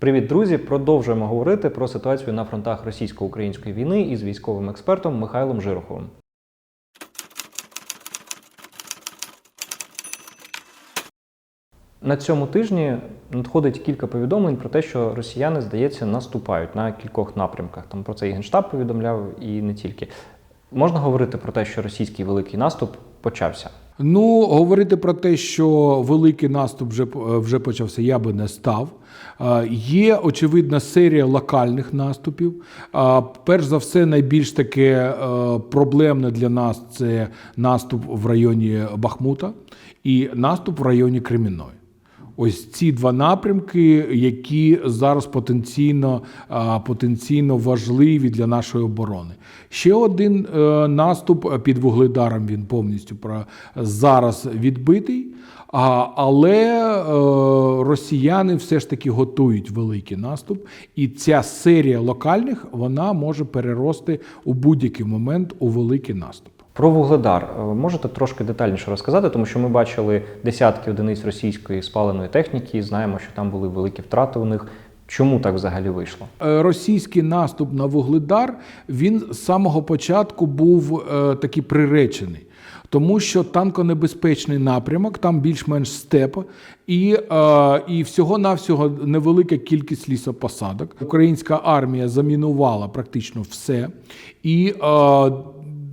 Привіт, друзі! Продовжуємо говорити про ситуацію на фронтах російсько-української війни із військовим експертом Михайлом Жироховим. На цьому тижні надходить кілька повідомлень про те, що росіяни, здається, наступають на кількох напрямках. Там про це і Генштаб повідомляв, і не тільки. Можна говорити про те, що російський великий наступ почався. Ну, говорити про те, що великий наступ вже вже почався, я би не став. Е, Є очевидна серія локальних наступів. Е, Перш за все, найбільш таке е, проблемне для нас це наступ в районі Бахмута і наступ в районі Кремінної. Ось ці два напрямки, які зараз потенційно, потенційно важливі для нашої оборони. Ще один е, наступ під вугледаром він повністю про зараз відбитий. А, але е, росіяни все ж таки готують великий наступ, і ця серія локальних вона може перерости у будь-який момент у великий наступ. Про Вугледар е, можете трошки детальніше розказати, тому що ми бачили десятки одиниць російської спаленої техніки, знаємо, що там були великі втрати у них. Чому так взагалі вийшло? Е, Російський наступ на Вугледар він з самого початку був е, такий приречений. Тому що танконебезпечний напрямок, там більш-менш степ, і, е, і всього-навсього невелика кількість лісопосадок. Українська армія замінувала практично все. І е,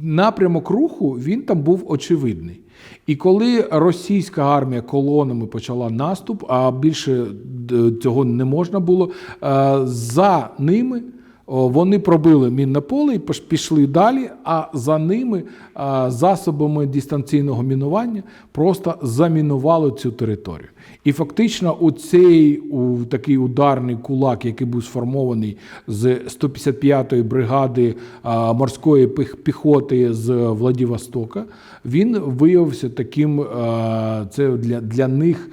напрямок руху він там був очевидний. І коли російська армія колонами почала наступ, а більше е, цього не можна було, е, за ними вони пробили мінне поле і пішли далі, а за ними засобами дистанційного мінування просто замінували цю територію. І фактично у цей у такий ударний кулак, який був сформований з 155-ї бригади морської піхоти з Владивостока, він виявився таким. Це для, для них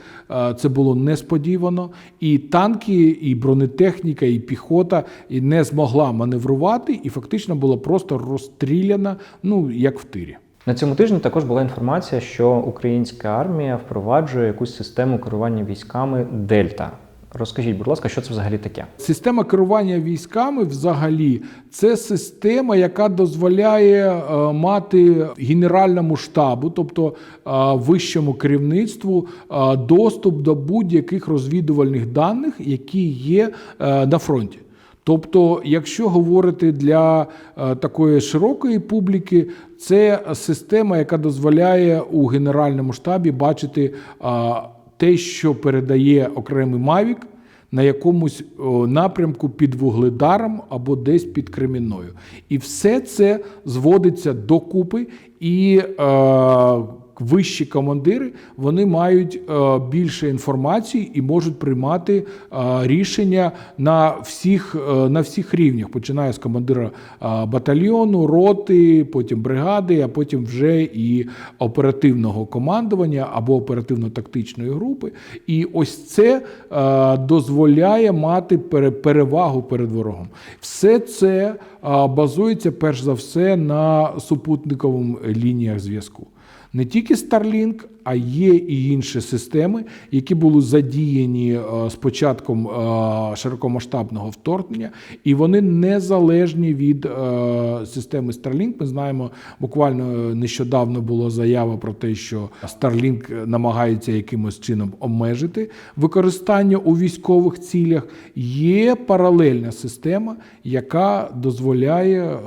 це було несподівано. І танки, і бронетехніка, і піхота і не змогла маневрувати, і фактично була просто розстріляна, ну як в тирі. На цьому тижні також була інформація, що українська армія впроваджує якусь систему керування військами Дельта. Розкажіть, будь ласка, що це взагалі таке? Система керування військами взагалі це система, яка дозволяє е, мати генеральному штабу, тобто е, вищому керівництву, е, доступ до будь-яких розвідувальних даних, які є е, на фронті. Тобто, якщо говорити для е, такої широкої публіки, це система, яка дозволяє у генеральному штабі бачити е, те, що передає окремий Мавік на якомусь напрямку під вугледаром або десь під Кремінною. І все це зводиться докупи, і е, вищі командири вони мають е, більше інформації і можуть приймати е, рішення на всіх, е, на всіх рівнях, починає з командира батальйону, роти, потім бригади, а потім вже і оперативного командування або оперативно-тактичної групи. І ось це дозволяє мати перевагу перед ворогом. Все це базується перш за все на супутникових лініях зв'язку. Не тільки Starlink, а є і інші системи, які були задіяні е, з початком е, широкомасштабного вторгнення, і вони незалежні від е, системи Starlink. Ми знаємо, буквально нещодавно була заява про те, що Starlink намагається якимось чином обмежити використання у військових цілях. Є паралельна система, яка дозволяє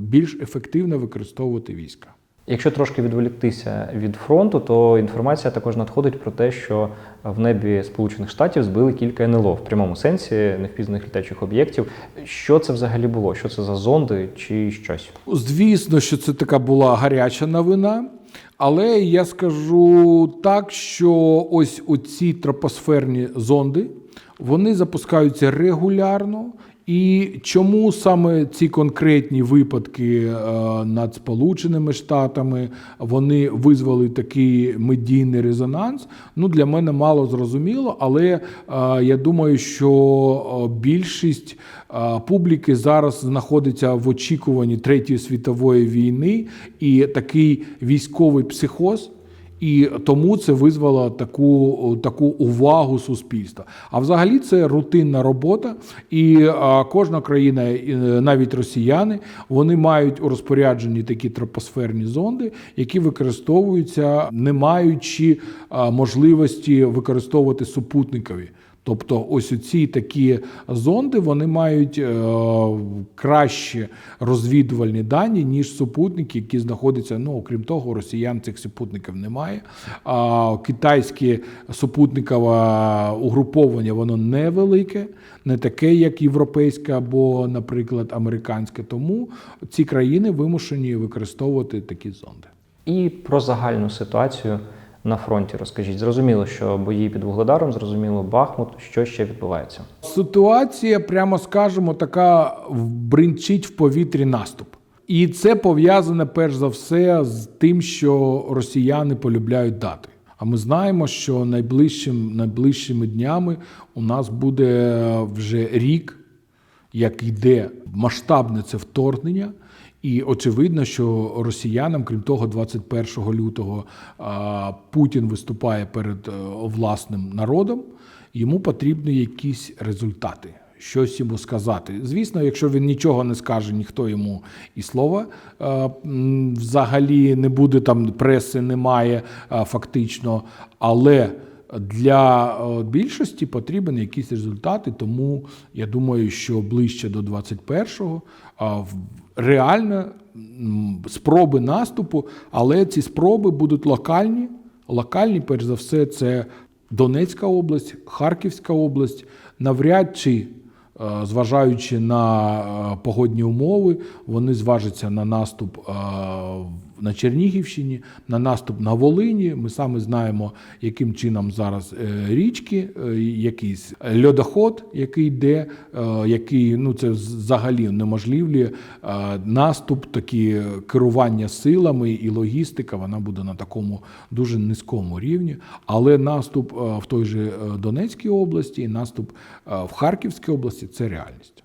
більш ефективно використовувати війська. Якщо трошки відволіктися від фронту, то інформація також надходить про те, що в небі Сполучених Штатів збили кілька НЛО в прямому сенсі невпізнаних літачих об'єктів. Що це взагалі було? Що це за зонди чи щось? Звісно, що це така була гаряча новина. Але я скажу так, що ось оці тропосферні зонди вони запускаються регулярно. І чому саме ці конкретні випадки е, над Сполученими Штатами вони визвали такий медійний резонанс? Ну для мене мало зрозуміло, але е, я думаю, що е, більшість публіки зараз знаходиться в очікуванні третьої світової війни, і такий військовий психоз. І тому це визвало таку, таку увагу суспільства. А взагалі це рутинна робота, і кожна країна, е, навіть росіяни, вони мають у розпорядженні такі тропосферні зонди, які використовуються, не маючи можливості використовувати супутникові. Тобто, ось ці такі зонди вони мають е, кращі розвідувальні дані, ніж супутники, які знаходяться. Ну, окрім того, росіян цих супутників немає. А китайське супутникове угруповання воно невелике, не таке, як європейське або, наприклад, американське. Тому ці країни вимушені використовувати такі зонди. І про загальну ситуацію на фронті розкажіть. Зрозуміло, що бої під Вугледаром, зрозуміло, Бахмут. Що ще відбувається? Ситуація, прямо скажемо, така бринчить в повітрі наступ. І це пов'язане перш за все з тим, що росіяни полюбляють дати. А ми знаємо, що найближчим, найближчими днями у нас буде вже рік, як йде масштабне це вторгнення. І очевидно, що росіянам, крім того, 21 лютого Путін виступає перед е, власним народом. Йому потрібні якісь результати, щось йому сказати. Звісно, якщо він нічого не скаже, ніхто йому і слова е, взагалі не буде там преси, немає е, фактично. Але для е, більшості потрібен якісь результати, тому я думаю, що ближче до 21-го реально спроби наступу, але ці спроби будуть локальні. Локальні, перш за все, це Донецька область, Харківська область. Навряд чи, е, зважаючи на е, погодні умови, вони зважаться на наступ е, на Чернігівщині, на наступ на Волині. Ми саме знаємо, яким чином зараз е, річки, е, якийсь льодоход, який йде, е, який ну це взагалі неможливлює е, наступ, такі керування силами і логістика. Вона буде на такому дуже низькому рівні. Але наступ в той же Донецькій області і наступ в Харківській області це реальність.